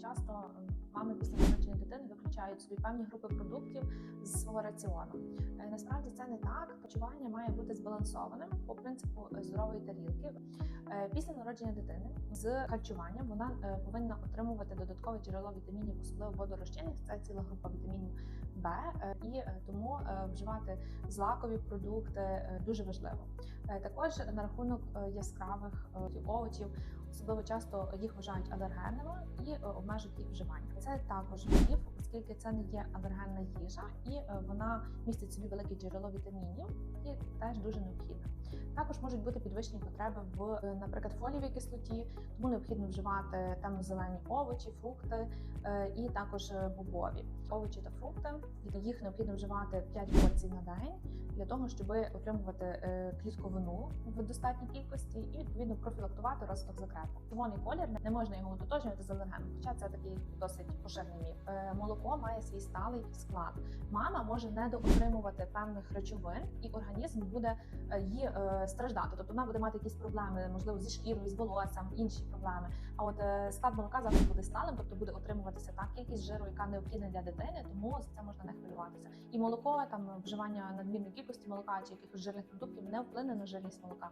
часто е, мами після народження дитини виключають собі певні групи продуктів з свого раціону. Е, насправді це не так. Почування має бути збалансованим по принципу е, здорової тарілки. Після народження дитини з харчуванням вона повинна отримувати додаткове джерело вітамінів, особливо водорозчинних. Це ціла група вітамінів Б, е, і е, тому е, вживати злакові продукти дуже важливо. Також на рахунок яскравих овочів, особливо часто їх вважають алергенними і обмежують їх вживання. Це також міф, оскільки це не є алергенна їжа, і вона містить собі велике джерело вітамінів, і теж дуже необхідне. Також можуть бути підвищені потреби в, е, наприклад, фолієвій кислоті, тому необхідно вживати темно-зелені овочі, фрукти е, і також е, бобові овочі та фрукти. Їх необхідно вживати 5 порцій на день для того, щоб отримувати клітковину в достатній кількості і відповідно профілактувати розвиток закрепу. Червоний колір не можна його утотожнювати з алергеном, хоча це такий досить поширений міф. Молоко має свій сталий склад. Мама може недоотримувати певних речовин, і організм буде її страждати. Тобто вона буде мати якісь проблеми, можливо, зі шкірою, з волоссям, інші проблеми. А от е, склад молока завжди буде сталим, тобто буде отримуватися та кількість жиру, яка необхідна для дитини, тому за це можна не хвилюватися. І молоко, там вживання надмірної кількості молока чи якихось жирних продуктів не вплине на жирність молока.